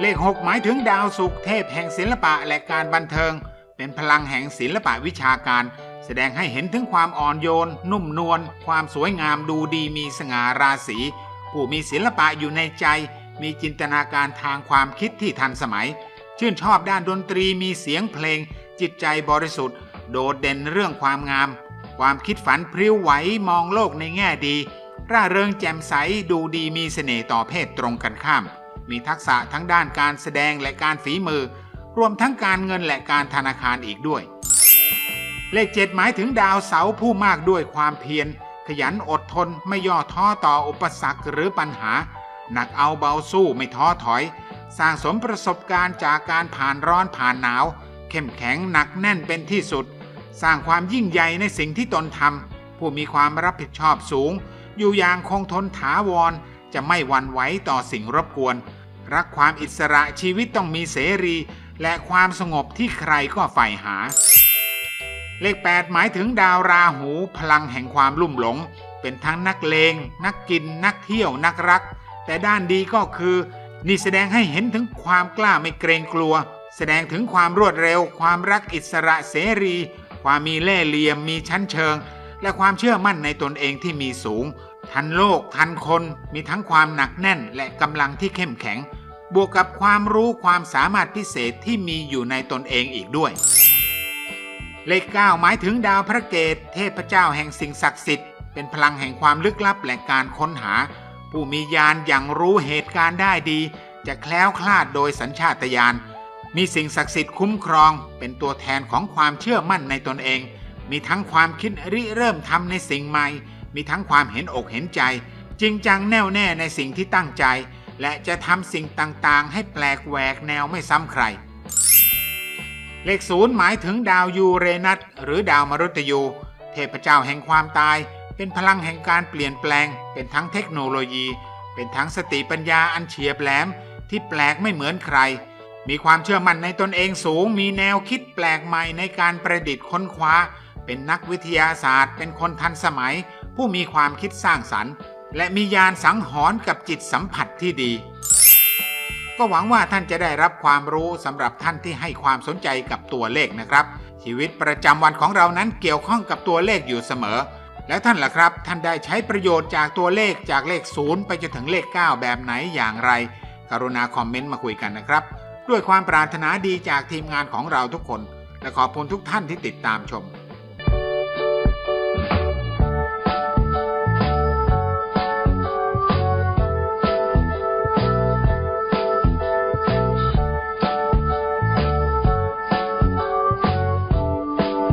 เลข 6 หมายถึงดาวศุกร์เทพแห่งศิลปะและการบันเทิง เป็นพลังแห่งศิลปะวิชาการ แสดงให้เห็นถึงความอ่อนโยน นุ่มนวลความสวยงามดูดีมีสง่าราศีผู้มีศิลปะอยู่ในใจ มีจินตนาการทางความคิดที่ทันสมัย ชื่นชอบด้านดนตรีมีเสียงเพลง จิตใจบริสุทธิ์ โดดเด่นเรื่องความงาม ความคิดฝันพริ้วไหวมองโลกในแง่ดี ร่าเริงแจ่มใสดูดีมีเสน่ห์ต่อเพศตรงกันข้าม มีทักษะทั้งด้านการแสดงและการฝีมือ รวมทั้งการเงินและการธนาคารอีกด้วย เลขเจ็ดหมายถึงดาวเสาผู้มากด้วยความเพียร ขยันอดทนไม่ย่อท้อต่ออุปสรรคหรือปัญหา หนักเอาเบาสู้ไม่ท้อถอย สร้างสมประสบการณ์จากการผ่านร้อนผ่านหนาว เข้มแข็งหนักแน่นเป็นที่สุด สร้างความยิ่งใหญ่ในสิ่งที่ตนทำผู้มีความรับผิดชอบสูง อยู่อย่างคงทนถาวรจะไม่หวั่นไหวต่อสิ่งรบกวน รักความอิสระชีวิตต้องมีเสรี และความสงบที่ใครก็ใฝ่หา เลข 8 หมายถึงดาวราหูพลังแห่งความลุ่มหลง เป็นทั้งนักเลง นักกิน นักเที่ยวนักรัก แต่ด้านดีก็คือ นี่แสดงให้เห็นถึงความกล้าไม่เกรงกลัว แสดงถึงความรวดเร็ว ความรักอิสระเสรี ความมีเล่ห์เหลี่ยมมีชั้นเชิง และความเชื่อมั่นในตนเองที่มีสูงทันโลกทันคนมีทั้งความหนักแน่นและกำลังที่เข้มแข็ง บวกกับความรู้ความสามารถพิเศษที่มีอยู่ในตนเองอีกด้วย เลข 9 หมายถึงดาวพระเกตเทพเจ้าแห่งสิ่งศักดิ์สิทธิ์ เป็นพลังแห่งความลึกลับและการค้นหา ผู้มีญาณอย่างรู้เหตุการณ์ได้ดี จะแคล้วคลาดโดยสัญชาตญาณมีสิ่งศักดิ์สิทธิ์คุ้มครอง เป็นตัวแทนของความเชื่อมั่นในตนเอง มีทั้งความคิดริเริ่มทำในสิ่งใหม่ มีทั้งความเห็นอกเห็นใจ จริงจังแน่วแน่ในสิ่งที่ตั้งใจ และจะทำสิ่งต่างๆ ให้แปลกแหวกแนวไม่ซ้ำใคร เลขศูนย์หมายถึงดาวยูเรนัสหรือดาวมฤตยู เทพเจ้าแห่งความตาย เป็นพลังแห่งการเปลี่ยนแปลง เป็นทั้งเทคโนโลยี เป็นทั้งสติปัญญาอันเฉียบแหลม ที่แปลกไม่เหมือนใคร มีความเชื่อมั่นในตนเองสูง มีแนวคิดแปลกใหม่ในการประดิษฐ์ค้นคว้า เป็นนักวิทยาศาสตร์ เป็นคนทันสมัย ผู้มีความคิดสร้างสรรค์ และมียานสังหรณ์กับจิตสัมผัสที่ดี ก็หวังว่าท่านจะได้รับความรู้สำหรับท่านที่ให้ความสนใจกับตัวเลขนะครับ ชีวิตประจำวันของเรานั้นเกี่ยวข้องกับตัวเลขอยู่เสมอ แล้วท่านล่ะครับ ท่านได้ใช้ประโยชน์จากตัวเลขจากเลข0ไปจนถึงเลข 9 แบบไหนอย่างไร กรุณาคอมเมนต์มาคุยกันนะครับ ด้วยความปรารถนาดีจากทีมงานของเราทุกคน และขอบคุณทุกท่านที่ติดตามชม